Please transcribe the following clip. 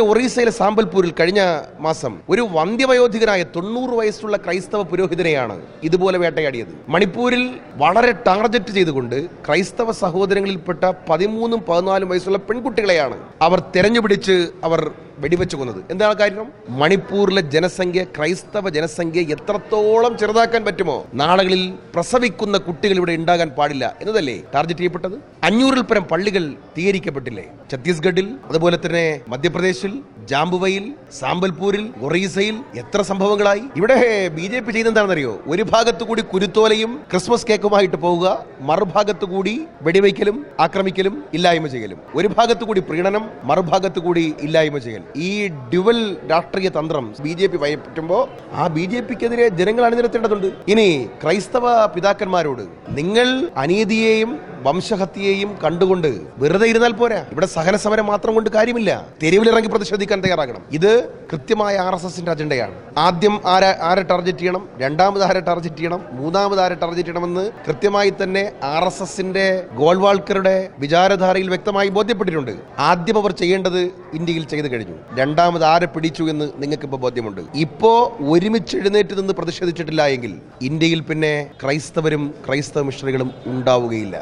ഒറീസയിലെ സാമ്പൽപൂരിൽ കഴിഞ്ഞ മാസം ഒരു വന്ധ്യവയോധികനായ തൊണ്ണൂറ് വയസ്സുള്ള ക്രൈസ്തവ പുരോഹിതനെയാണ് ഇതുപോലെ വേട്ടയാടിയത്. മണിപ്പൂരിൽ വളരെ ടാർജറ്റ് ചെയ്തുകൊണ്ട് ക്രൈസ്തവ സഹോദരങ്ങളിൽപ്പെട്ട പതിമൂന്നും പതിനാലും വയസ്സുള്ള പെൺകുട്ടികളെയാണ് അവർ തെരഞ്ഞുപിടിച്ച് അവർ വെടിവെച്ച് കൊന്നത്. എന്താണ് കാര്യം? മണിപ്പൂരിലെ ജനസംഖ്യ ക്രൈസ്തവ ജനസംഖ്യ എത്രത്തോളം ചെറുതാക്കാൻ പറ്റുമോ നാളുകളിൽ പ്രസവിക്കുന്ന കുട്ടികൾ ഇവിടെ ഉണ്ടാകാൻ പാടില്ല എന്നതല്ലേ ടാർഗറ്റ് ചെയ്യപ്പെട്ടത്? അഞ്ഞൂറിൽ പരം പള്ളികൾ തീകരിക്കപ്പെട്ടില്ലേ? ഛത്തീസ്ഗഡിൽ അതുപോലെ തന്നെ മധ്യപ്രദേശിൽ ജാംബുവയിൽ സാമ്പൽപൂരിൽ ഒറീസയിൽ എത്ര സംഭവങ്ങളായി? ഇവിടെ ബി ജെ പി ചെയ്യുന്നതാണെന്നറിയോ ഒരു ഭാഗത്തു കൂടി കുരുത്തോലയും ക്രിസ്മസ് കേക്കുമായിട്ട് പോവുക മറുഭാഗത്തു കൂടി വെടിവയ്ക്കലും ആക്രമിക്കലും ഇല്ലായ്മ ചെയ്യലും. ഒരു ഭാഗത്തു കൂടി പ്രീണനം മറുഭാഗത്തു കൂടി ഇല്ലായ്മ ചെയ്യൽ. ഈ ഡ്യുവൽ രാഷ്ട്രീയ തന്ത്രം ബി ജെ പി ഭയപ്പെട്ടുമ്പോൾ ആ ബി ജെ പിക്കെതിരെ ജനങ്ങൾ അണിനിരത്തേണ്ടതുണ്ട്. ഇനി ക്രൈസ്തവ പിതാക്കന്മാരോട് നിങ്ങൾ അനീതിയെയും വംശഹത്യയെയും കണ്ടുകൊണ്ട് വെറുതെ ഇരുന്നാൽ പോരാ. ഇവിടെ സഹന സമരം മാത്രം കൊണ്ട് കാര്യമില്ല. തെരുവിലിറങ്ങി പ്രതിഷേധിക്കാൻ തയ്യാറാകണം. ഇത് കൃത്യമായ ആർ എസ് എസിന്റെ അജണ്ടയാണ്. ആദ്യം ആരെ ആരെ ടാർഗറ്റ് ചെയ്യണം? രണ്ടാമത് ആരെ ടാർഗറ്റ് ചെയ്യണം? മൂന്നാമത് ആരെ ടാർഗറ്റ് ചെയ്യണമെന്ന് കൃത്യമായി തന്നെ ആർ എസ് എസിന്റെ ഗോൾവാൾക്കറുടെ വിചാരധാരയിൽ വ്യക്തമായി ബോധ്യപ്പെട്ടിട്ടുണ്ട്. ആദ്യം അവർ ചെയ്യേണ്ടത് ഇന്ത്യയിൽ ചെയ്തു കഴിഞ്ഞു. രണ്ടാമത് ആരെ പിടിച്ചു എന്ന് നിങ്ങൾക്ക് ഇപ്പോൾ ബോധ്യമുണ്ട്. ഇപ്പോ ഒരുമിച്ച് എഴുന്നേറ്റ് നിന്ന് പ്രതിഷേധിച്ചിട്ടില്ല എങ്കിൽ ഇന്ത്യയിൽ പിന്നെ ക്രൈസ്തവരും ക്രൈസ്തവ മിഷണറികളും ഉണ്ടാവുകയില്ല.